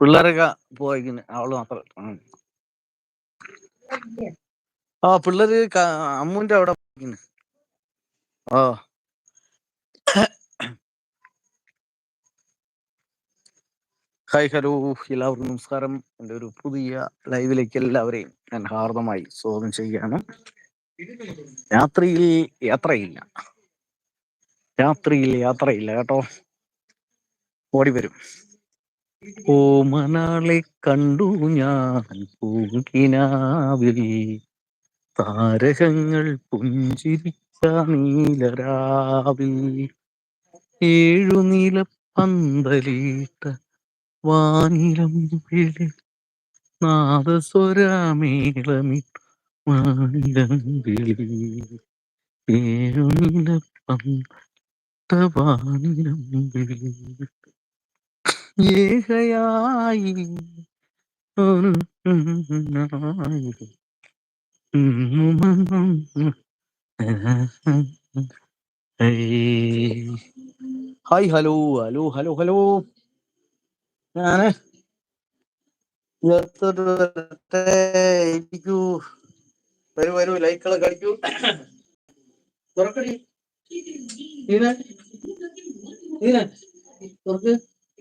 പിള്ളേരൊക്കെ പോയിക്കുന്നു അവൾ മാത്രം. ആ പിള്ളേര് അമ്മുന്റെ അവിടെ പോയിക്കുന്നു ഓ ഹായ് ഹലോ. എല്ലാവർക്കും നമസ്കാരം. എന്റെ ഒരു പുതിയ ലൈവിലേക്ക് എല്ലാവരെയും ഞാൻ ഹാർദമായി സ്വാഗതം ചെയ്യുകയാണ്. രാത്രിയിൽ യാത്രയില്ല. രാത്രിയിൽ യാത്രയില്ല കേട്ടോ. ഓടി വരും. ഓ മണാളെ കണ്ടു ഞാൻ പൂകിനാവിൽ. താരകങ്ങൾ പുഞ്ചിരിച്ച നീലരാവിൽ. ഏഴു നീല പന്തലിട്ട വാനിലം വിളി. നാദസ്വരമേളമി വാനിലം വിളി ഏഴു നീല പന്ത വാനിലം വിളി. ഏകയായി ഒരു hi hello hello hello hello. ഞാൻ ഇവിടുത്തെ വരട്ടെ. ഇരിക്കൂ വരൂ വരൂ ലൈക്കുകളൊക്കെ അടിക്കൂ. തുറക്കടി നീന തുറക്ക്.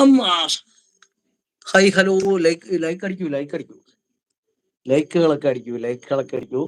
അമ്മ. ഹൈ ഹലോ ലൈക്ക് ലൈക്ക് അടിക്കൂ ലൈക്ക് അടിക്കൂ. ലൈക്കുകളൊക്കെ അടിക്കൂ ലൈക്കുകളൊക്കെ അടിക്കൂ.